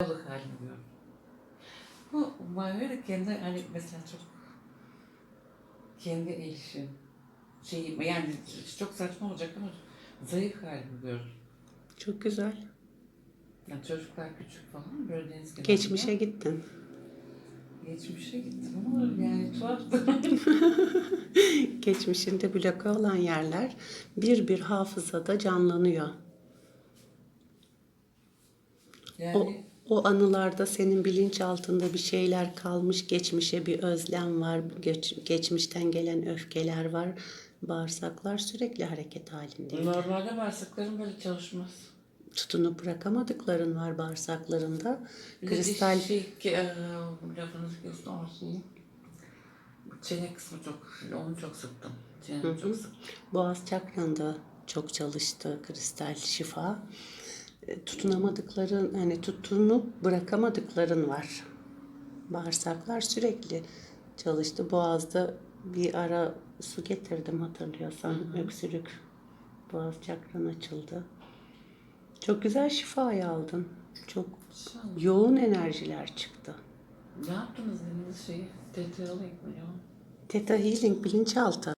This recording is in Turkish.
Balık halini gördüm. Bu mavi de kendi hani mesela çok kendi el işi şey yani çok saçma olacak ama zayıf halini gördüm. Çok güzel. Yani çocuklar küçük falan böyle deniz kenarında. Geçmişe gittin. Geçmişe gittim ama yani tuhaftı. Geçmişinde bloke olan yerler bir bir hafızada canlanıyor. Yani o anılarda senin bilinçaltında bir şeyler kalmış, geçmişe bir özlem var, geç, geçmişten gelen öfkeler var. Bağırsaklar sürekli hareket halinde. normalde bağırsaklarım böyle çalışmaz. Tutunup bırakamadıkların var bağırsaklarında. Bir Kristal Şey, e, şeyi. Çene kısmı çok, onu çok sıktım. Hı. çok sıktım. Boğaz çakranda çok çalıştı kristal şifa. Tutunamadıkların, hani tutunup bırakamadıkların var. Bağırsaklar sürekli çalıştı. Boğazda bir ara su getirdim hatırlıyorsan. Öksürük. Boğaz çakran açıldı. Çok güzel şifayı aldın. Çok İnşallah. yoğun enerjiler çıktı. Ne yaptınız dediğiniz şeyi? TT alayım mı ya? Theta Healing bilinçaltı.